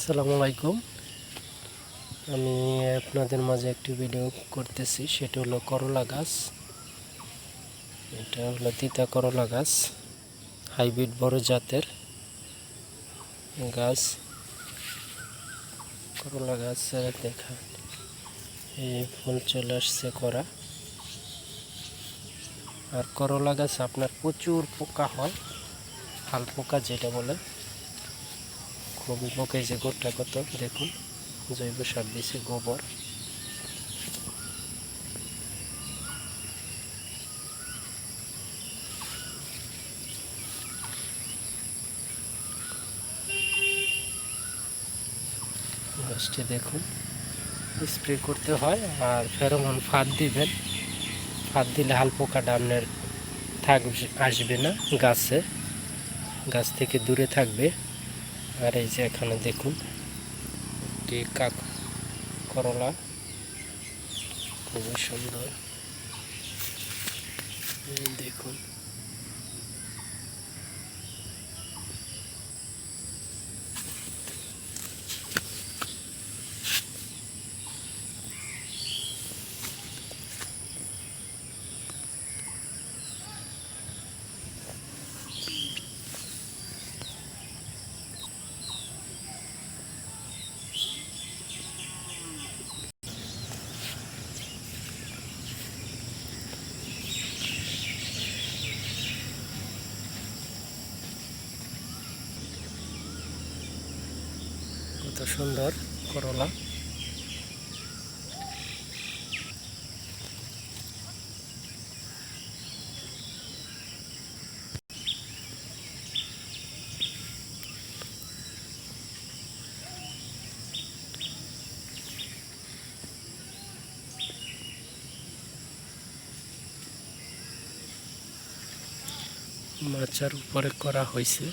আসসালামু আলাইকুম। আমি আপনাদের মাঝে একটি ভিডিও করতেছি, সেটা হলো করলা গাছ। এটা হলো তিতা করলা গাছ, হাইব্রিড বড় জাতের গাছ। করলা গাছ দেখা এই ফুল চলে আসছে করা। আর করলা গাছ আপনার প্রচুর পোকা হয় হাল পোকা যেটা বলে। খুবই পোকা যে গোটা কত দেখুন, জৈব সার দিয়েছে গোবর। গাছটি দেখুন, স্প্রে করতে হয় আর ফেরোমন ফাঁদ দিবেন। ফাঁদ দিলে হাল পোকাটা আপনার থাক আসবে না গাছে। গাছ থেকে দূরে থাকবে। আর এই যে এখানে দেখুন একটি কাক করলা। খুবই সুন্দর। দেখুন। সুন্দর করলা। মাচার উপরে করা হয়েছে।